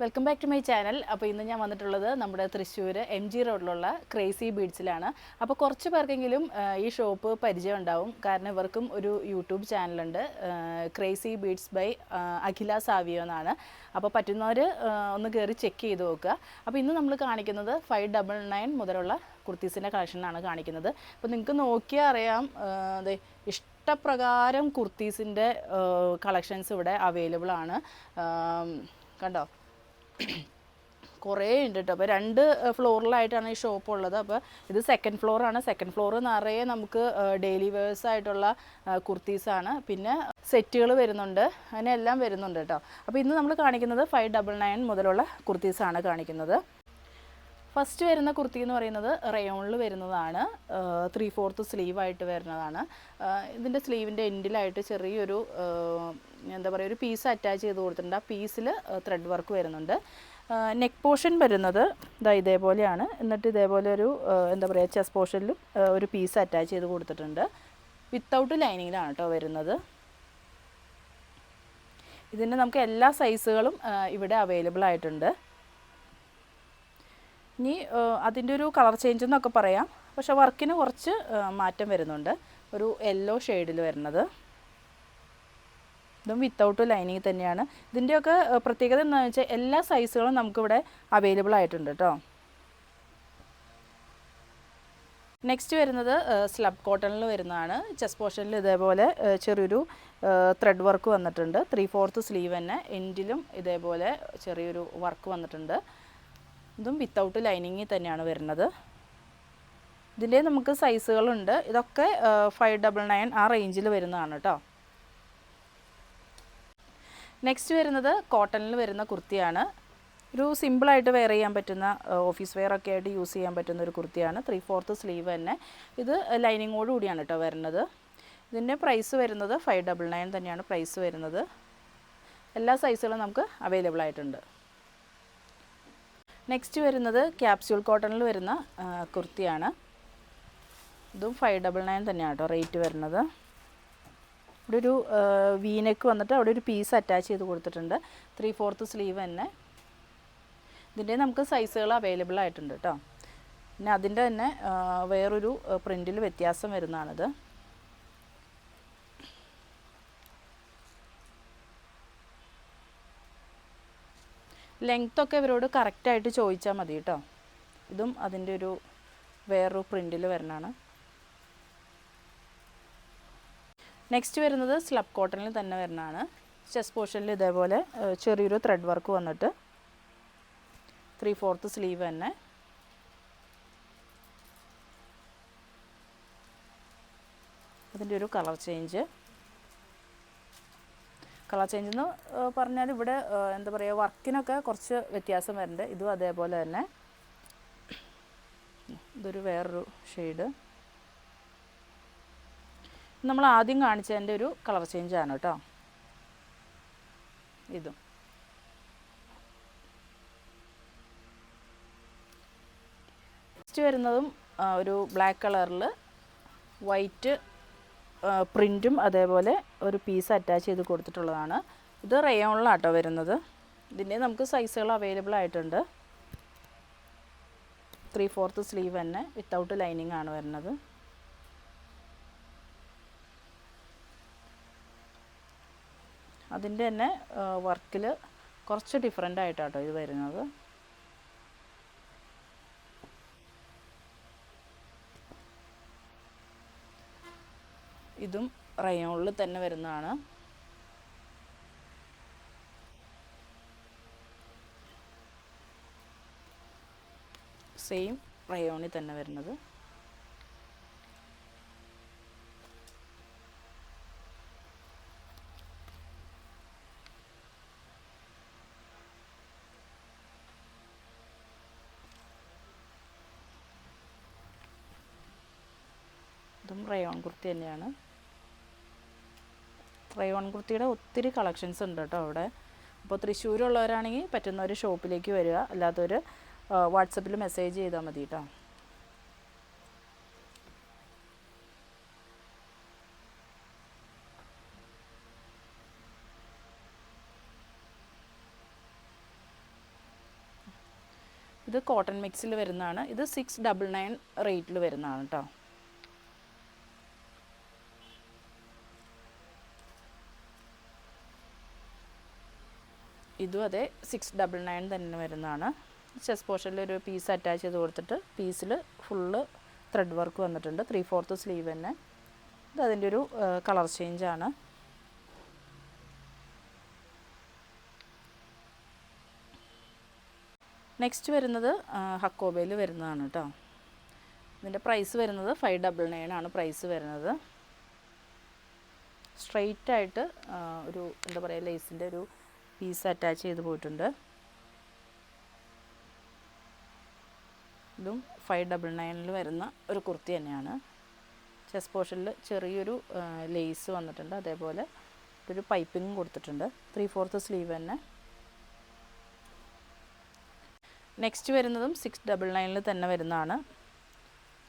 Welcome back to my channel അപ്പോൾ ഇന്ന് ഞാൻ വന്നിട്ടുള്ളത് നമ്മുടെ തൃശ്ശൂർ എം ജി റോഡിലുള്ള ക്രേസി ബീഡ്സിലാണ് അപ്പോൾ കുറച്ച് പേർക്കെങ്കിലും ഈ ഷോപ്പ് പരിചയം ഉണ്ടാവും. കാരണം ഇവർക്കും ഒരു യൂട്യൂബ് ചാനലുണ്ട് crazy beads by Akhila Savio എന്നാണ്. അപ്പോൾ പറ്റുന്നവർ ഒന്ന് കയറി ചെക്ക് ചെയ്ത് നോക്കുക. അപ്പോൾ ഇന്ന് നമ്മൾ കാണിക്കുന്നത് ഫൈവ് ഡബിൾ നയൻ മുതലുള്ള കുർത്തീസിന്റെ കളക്ഷനാണ് കാണിക്കുന്നത്. അപ്പോൾ നിങ്ങൾക്ക് നോക്കിയാൽ അറിയാം അതെ ഇഷ്ടപ്രകാരം കുർത്തീസിന്റെ കളക്ഷൻസ് ഇവിടെ അവൈലബിൾ ആണ്. കണ്ടോ? കുറേ ഉണ്ട് കേട്ടോ അപ്പോൾ രണ്ട് ഫ്ലോറിലായിട്ടാണ് ഈ ഷോപ്പ് ഉള്ളത് അപ്പോൾ ഇത് സെക്കൻഡ് ഫ്ലോറാണ് സെക്കൻഡ് ഫ്ലോർ നിറയെ നമുക്ക് ഡെയിലി വേഴ്സ് ആയിട്ടുള്ള കുർത്തീസാണ് പിന്നെ സെറ്റുകൾ വരുന്നുണ്ട്. അങ്ങനെ എല്ലാം വരുന്നുണ്ട് കേട്ടോ. അപ്പോൾ ഇന്ന് നമ്മൾ കാണിക്കുന്നത് ഫൈവ് ഡബിൾ നയൻ മുതലുള്ള കുർത്തീസാണ് കാണിക്കുന്നത്. ഫസ്റ്റ് വരുന്ന കുർത്തി എന്ന് പറയുന്നത് റയോണിൽ വരുന്നതാണ്. ത്രീ ഫോർത്ത് സ്ലീവായിട്ട് വരുന്നതാണ്. ഇതിന്റെ സ്ലീവിന്റെ എൻഡിലായിട്ട് ചെറിയൊരു എന്താ പറയുക ഒരു പീസ് അറ്റാച്ച് ചെയ്ത് കൊടുത്തിട്ടുണ്ട്. ആ പീസിൽ ത്രെഡ് വർക്ക് വരുന്നുണ്ട്. നെക്ക് പോർഷൻ വരുന്നത് ഇതാ ഇതേപോലെയാണ്. എന്നിട്ട് ഇതേപോലെ ഒരു എന്താ പറയുക ചെസ് പോർഷനിലും ഒരു പീസ് അറ്റാച്ച് ചെയ്ത് കൊടുത്തിട്ടുണ്ട്. വിത്തൗട്ട് ലൈനിങ്ങിലാണ് കേട്ടോ വരുന്നത്. ഇതിന്റെ നമുക്ക് എല്ലാ സൈസുകളും ഇവിടെ അവൈലബിൾ ആയിട്ടുണ്ട്. ഇനി അതിന്റെ ഒരു കളർ ചേഞ്ച് എന്നൊക്കെ പറയാം. പക്ഷെ വർക്കിന് കുറച്ച് മാറ്റം വരുന്നുണ്ട്. ഒരു യെല്ലോ ഷെയ്ഡിൽ വരുന്നത്. ഇതും വിത്തൗട്ട് ലൈനിങ് തന്നെയാണ്. ഇതിന്റെയൊക്കെ പ്രത്യേകത എന്താണെന്ന് വെച്ചാൽ എല്ലാ സൈസുകളും നമുക്കിവിടെ അവൈലബിൾ ആയിട്ടുണ്ട് കേട്ടോ നെക്സ്റ്റ് വരുന്നത് സ്ലബ് കോട്ടണിൽ വരുന്നതാണ്. ചെസ് പോർഷനിൽ ഇതേപോലെ ചെറിയൊരു ത്രെഡ് വർക്ക് വന്നിട്ടുണ്ട്. ത്രീ ഫോർത്ത് സ്ലീവ് തന്നെ എൻഡിലും ഇതേപോലെ ചെറിയൊരു വർക്ക് വന്നിട്ടുണ്ട്. ഇതും വിത്തൗട്ട് ലൈനിങ്ങിൽ തന്നെയാണ് വരുന്നത്. ഇതിന്റെ നമുക്ക് സൈസുകളുണ്ട് ഇതൊക്കെ ഫൈവ് ഡബിൾ നയൻ ആ റേഞ്ചിൽ വരുന്നതാണ് കേട്ടോ നെക്സ്റ്റ് വരുന്നത് കോട്ടണിൽ വരുന്ന കുർത്തിയാണ്. ഒരു സിമ്പിളായിട്ട് വെയർ ചെയ്യാൻ പറ്റുന്ന ഓഫീസ് വെയർ ഒക്കെ ആയിട്ട് യൂസ് ചെയ്യാൻ പറ്റുന്ന ഒരു കുർത്തിയാണ്. ത്രീ ഫോർത്ത് സ്ലീവ് തന്നെ. ഇത് ലൈനിങ്ങോട് കൂടിയാണ് കേട്ടോ വരുന്നത്. ഇതിന്റെ പ്രൈസ് വരുന്നത് ഫൈവ് ഡബിൾ നയൻ തന്നെയാണ് പ്രൈസ് വരുന്നത്. എല്ലാ സൈസുകളും നമുക്ക് അവൈലബിൾ ആയിട്ടുണ്ട്. നെക്സ്റ്റ് വരുന്നത് ക്യാപ്സ്യൂൾ കോട്ടണിൽ വരുന്ന കുർത്തിയാണ്. ഇതും ഫൈവ് ഡബിൾ നയൻ തന്നെയാണ് കേട്ടോ റേറ്റ് വരുന്നത്. ഇവിടെ ഒരു വീനക്ക് വന്നിട്ട് അവിടെ ഒരു പീസ് അറ്റാച്ച് ചെയ്ത് കൊടുത്തിട്ടുണ്ട്. ത്രീ ഫോർത്ത് സ്ലീവ് തന്നെ. ഇതിന്റെ നമുക്ക് സൈസുകൾ അവൈലബിൾ ആയിട്ടുണ്ട് കേട്ടോ പിന്നെ അതിന്റെ തന്നെ വേറൊരു പ്രിന്റിൽ വ്യത്യാസം വരുന്നതാണിത്. ലെങ്ത് ഒക്കെ ഇവരോട് കറക്റ്റായിട്ട് ചോദിച്ചാൽ മതി കേട്ടോ ഇതും അതിന്റെ ഒരു വേറൊരു പ്രിന്റിൽ വരുന്നതാണ് നെക്സ്റ്റ് വരുന്നത് സ്ലബ് കോട്ടണിൽ തന്നെ വരുന്നതാണ് ചെസ്റ്റ് പോർഷനിൽ ഇതേപോലെ ചെറിയൊരു ത്രെഡ് വർക്ക് വന്നിട്ട് ത്രീ ഫോർത്ത് സ്ലീവ് തന്നെ. അതിന്റെ ഒരു കളർ ചേഞ്ച് കളർ ചേഞ്ച് എന്ന് പറഞ്ഞാൽ ഇവിടെ എന്താ പറയുക വർക്കിനൊക്കെ കുറച്ച് വ്യത്യാസം വരുന്നുണ്ട്. ഇതും അതേപോലെ തന്നെ. ഇതൊരു വേറൊരു ഷെയ്ഡ് നമ്മൾ ആദ്യം കാണിച്ചതിന്റെ ഒരു കളർ ചേഞ്ച് ആണ് കേട്ടോ. ഇതും. നെക്സ്റ്റ് വരുന്നതും ഒരു ബ്ലാക്ക് കളറിൽ വൈറ്റ് പ്രിന്റും അതേപോലെ ഒരു പീസ് അറ്റാച്ച് ചെയ്ത് കൊടുത്തിട്ടുള്ളതാണ്. ഇത് റയോണിലാട്ടോ വരുന്നത്. ഇതിന്റെ നമുക്ക് സൈസുകൾ അവൈലബിൾ ആയിട്ടുണ്ട്. ത്രീ ഫോർത്ത് സ്ലീവ് തന്നെ വിത്തൗട്ട് ലൈനിങ് ആണ് വരുന്നത്. അതിന്റെ തന്നെ വർക്കിൽ കുറച്ച് ഡിഫറെന്റ് ആയിട്ടാട്ടോ ഇത് വരുന്നത്. ഇതും റയോണിൽ തന്നെ വരുന്നതാണ്. സെയിം റയോണിൽ തന്നെ വരുന്നത്. ഇതും റയോൺ കുർത്തി തന്നെയാണ്. റയോൺ കുർത്തിയുടെ ഒത്തിരി കളക്ഷൻസ് ഉണ്ട് കേട്ടോ അവിടെ. അപ്പോൾ തൃശ്ശൂരുള്ളവരാണെങ്കിൽ പറ്റുന്നവർ ഷോപ്പിലേക്ക് വരിക. അല്ലാത്തവർ വാട്സപ്പിൽ മെസ്സേജ് ചെയ്താൽ മതി കേട്ടോ. ഇത് കോട്ടൺ മിക്സിൽ വരുന്നതാണ്. ഇത് സിക്സ് ഡബിൾ നയൻ റേറ്റിൽ വരുന്നതാണ് കേട്ടോ. ഇതും അതെ സിക്സ് ഡബിൾ നയൻ തന്നെ വരുന്നതാണ്. ചെസ് പോർഷനിൽ ഒരു പീസ് അറ്റാച്ച് ചെയ്ത് കൊടുത്തിട്ട് പീസിൽ ഫുള്ള് ത്രെഡ് വർക്ക് വന്നിട്ടുണ്ട്. ത്രീ ഫോർത്ത് സ്ലീവ് തന്നെ. ഇത് അതിന്റെ ഒരു കളർ ചേഞ്ച് ആണ്. നെക്സ്റ്റ് വരുന്നത് ഹക്കോബയിൽ വരുന്നതാണ് കേട്ടോ ഇതിന്റെ പ്രൈസ് വരുന്നത് ഫൈവ് ഡബിൾ നയൻ ആണ് പ്രൈസ് വരുന്നത്. സ്ട്രെയിറ്റ് ആയിട്ട് ഒരു എന്താ പറയുക ലേസിന്റെ ഒരു പീസ് അറ്റാച്ച് ചെയ്ത് പോയിട്ടുണ്ട്. ഇതും ഫൈവ് ഡബിൾ നയനിൽ വരുന്ന ഒരു കുർത്തി തന്നെയാണ്. ചെസ് പോർഷനിൽ ചെറിയൊരു ലേസ് വന്നിട്ടുണ്ട്. അതേപോലെ ഒരു പൈപ്പിങ്ങും കൊടുത്തിട്ടുണ്ട്. ത്രീ ഫോർത്ത് സ്ലീവ് തന്നെ. നെക്സ്റ്റ് വരുന്നതും സിക്സ് ഡബിൾ നയനിൽ തന്നെ വരുന്നതാണ്.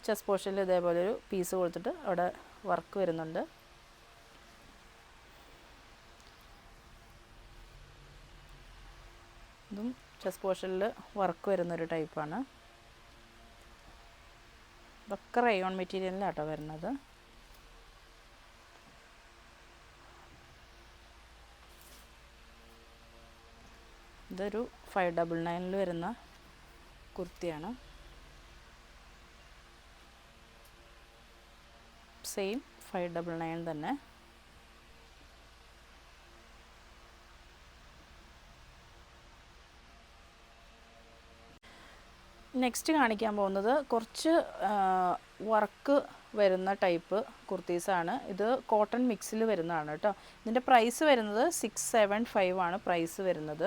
ചെസ് പോർഷനിൽ ഇതേപോലെ ഒരു പീസ് കൊടുത്തിട്ട് അവിടെ വർക്ക് വരുന്നുണ്ട്. ഇതും ചെസ് പോർഷനിൽ വർക്ക് വരുന്നൊരു ടൈപ്പാണ് ഇതൊക്കെ റയോൺ മെറ്റീരിയലിലാട്ടോ വരുന്നത്. ഇതൊരു ഫൈവ് ഡബിൾ നയനിൽ വരുന്ന കുർത്തിയാണ്. സെയിം ഫൈവ് ഡബിൾ നയൻ തന്നെ. നെക്സ്റ്റ് കാണിക്കാൻ പോകുന്നത് കുറച്ച് വർക്ക് വരുന്ന ടൈപ്പ് കുർത്തീസാണ് ഇത് കോട്ടൺ മിക്സിൽ വരുന്നതാണ് കേട്ടോ ഇതിന്റെ പ്രൈസ് വരുന്നത് സിക്സ് സെവൻ ഫൈവ് ആണ് പ്രൈസ് വരുന്നത്.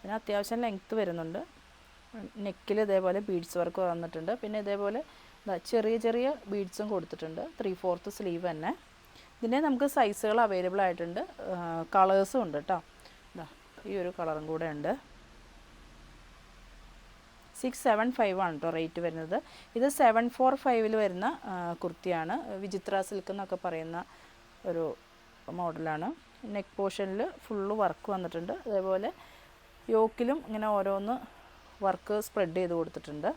പിന്നെ അത്യാവശ്യം ലെങ്ത്ത് വരുന്നുണ്ട്. നെക്കിൽ ഇതേപോലെ ബീഡ്സ് വർക്ക് വന്നിട്ടുണ്ട്. പിന്നെ ഇതേപോലെ ചെറിയ ചെറിയ ബീഡ്സും കൊടുത്തിട്ടുണ്ട്. ത്രീ ഫോർത്ത് സ്ലീവ് തന്നെ. ഇതിന്റെ നമുക്ക് സൈസുകൾ അവൈലബിൾ ആയിട്ടുണ്ട്. കളേഴ്സും ഉണ്ട് കേട്ടോ ഈ ഒരു കളറും കൂടെ ഉണ്ട്. സിക്സ് സെവൻ ഫൈവ് ആണ് കേട്ടോ റേറ്റ് വരുന്നത്. ഇത് സെവൻ ഫോർ ഫൈവിൽ വരുന്ന കുർത്തിയാണ്. വിചിത്ര സിൽക്ക് എന്നൊക്കെ പറയുന്ന ഒരു മോഡലാണ് നെക്ക് പോർഷനിൽ ഫുള്ള് വർക്ക് വന്നിട്ടുണ്ട്. അതേപോലെ യോക്കിലും ഇങ്ങനെ ഓരോന്ന് വർക്ക് സ്പ്രെഡ് ചെയ്ത് കൊടുത്തിട്ടുണ്ട്.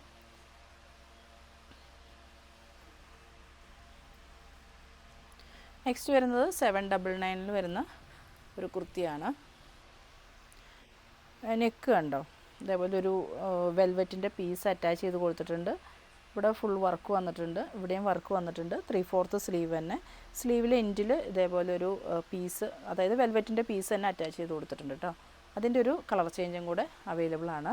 നെക്സ്റ്റ് വരുന്നത് സെവൻ ഡബിൾ നയനിൽ വരുന്ന ഒരു കുർത്തിയാണ്. നെക്ക് കണ്ടോ? ഇതേപോലെ ഒരു വെൽവെറ്റിന്റെ പീസ് അറ്റാച്ച് ചെയ്ത് കൊടുത്തിട്ടുണ്ട്. ഇവിടെ ഫുൾ വർക്ക് വന്നിട്ടുണ്ട്. ഇവിടെയും വർക്ക് വന്നിട്ടുണ്ട്. ത്രീ ഫോർത്ത് സ്ലീവ് തന്നെ. സ്ലീവിലെ എൻഡിൽ ഇതേപോലെ ഒരു പീസ് അതായത് വെൽവെറ്റിന്റെ പീസ് തന്നെ അറ്റാച്ച് ചെയ്ത് കൊടുത്തിട്ടുണ്ട് കേട്ടോ അതിന്റെ ഒരു കളർ ചേഞ്ചും കൂടെ അവൈലബിൾ ആണ്.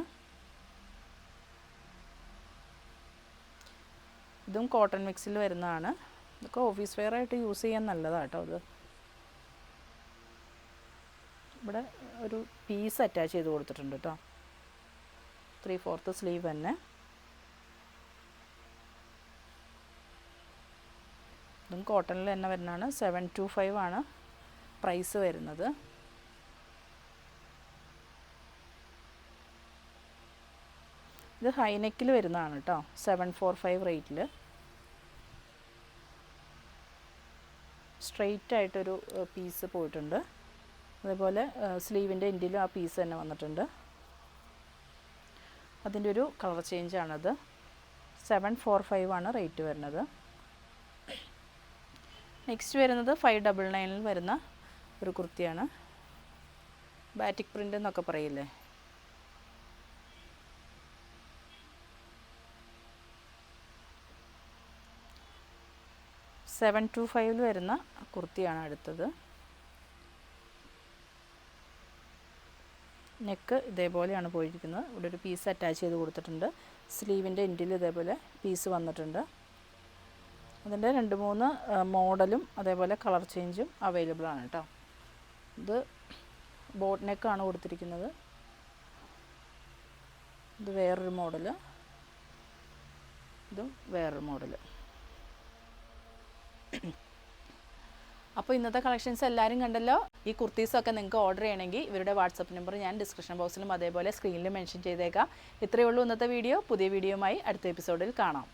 ഇതും കോട്ടൺ മിക്സിൽ വരുന്നതാണ്. ഇതൊക്കെ ഓഫീസ് വെയർ ആയിട്ട് യൂസ് ചെയ്യാൻ നല്ലതാണ് കേട്ടോ ഇത്. ഇവിടെ ഒരു പീസ് അറ്റാച്ച് ചെയ്ത് കൊടുത്തിട്ടുണ്ട് കേട്ടോ ത്രീ ഫോർത്ത് സ്ലീവ് തന്നെ. ഇതും കോട്ടണിൽ തന്നെ വരുന്നതാണ്. സെവൻ ടു ഫൈവ് ആണ് പ്രൈസ് വരുന്നത്. ഇത് ഹൈനെക്കിൽ വരുന്നതാണ് കേട്ടോ സെവൻ ഫോർ ഫൈവ് റേറ്റിൽ സ്ട്രെയിറ്റ് ആയിട്ടൊരു പീസ് പോയിട്ടുണ്ട്. അതേപോലെ സ്ലീവിന്റെ എൻഡിലും ആ പീസ് തന്നെ വന്നിട്ടുണ്ട്. അതിന്റെ ഒരു കളർ ചേഞ്ചാണത്. സെവൻ ഫോർ ഫൈവ് ആണ് റേറ്റ് വരുന്നത്. നെക്സ്റ്റ് വരുന്നത് ഫൈവ് ഡബിൾ നയനിൽ വരുന്ന ഒരു കുർത്തിയാണ്. ബാറ്റിക് പ്രിന്റ് എന്നൊക്കെ പറയില്ലേ? സെവൻ ടു ഫൈവിൽ വരുന്ന കുർത്തിയാണ് അടുത്തത്. നെക്ക് ഇതേപോലെയാണ് പോയിരിക്കുന്നത്. ഇവിടെ ഒരു പീസ് അറ്റാച്ച് ചെയ്ത് കൊടുത്തിട്ടുണ്ട്. സ്ലീവിന്റെ എൻഡിൽ ഇതേപോലെ പീസ് വന്നിട്ടുണ്ട്. അതിന്റെ രണ്ട് മൂന്ന് മോഡലും അതേപോലെ കളർ ചേഞ്ചും അവൈലബിൾ ആണ് കേട്ടോ ഇത് ബോട്ട് നെക്കാണ് കൊടുത്തിരിക്കുന്നത്. ഇത് വേറൊരു മോഡൽ. ഇതും വേറൊരു മോഡൽ. അപ്പോൾ ഇന്നത്തെ കളക്ഷൻസ് എല്ലാവരും കണ്ടല്ലോ. ഈ കുർത്തീസൊക്കെ നിങ്ങൾക്ക് ഓർഡർ ചെയ്യണമെങ്കിൽ ഇവരുടെ വാട്സപ്പ് നമ്പർ ഞാൻ ഡിസ്ക്രിപ്ഷൻ ബോക്സിലും അതേപോലെ സ്ക്രീനിലും മെൻഷൻ ചെയ്തേക്കാം. ഇത്രയേ ഉള്ളൂ ഇന്നത്തെ വീഡിയോ പുതിയ വീഡിയോയുമായി അടുത്ത എപ്പിസോഡിൽ കാണാം.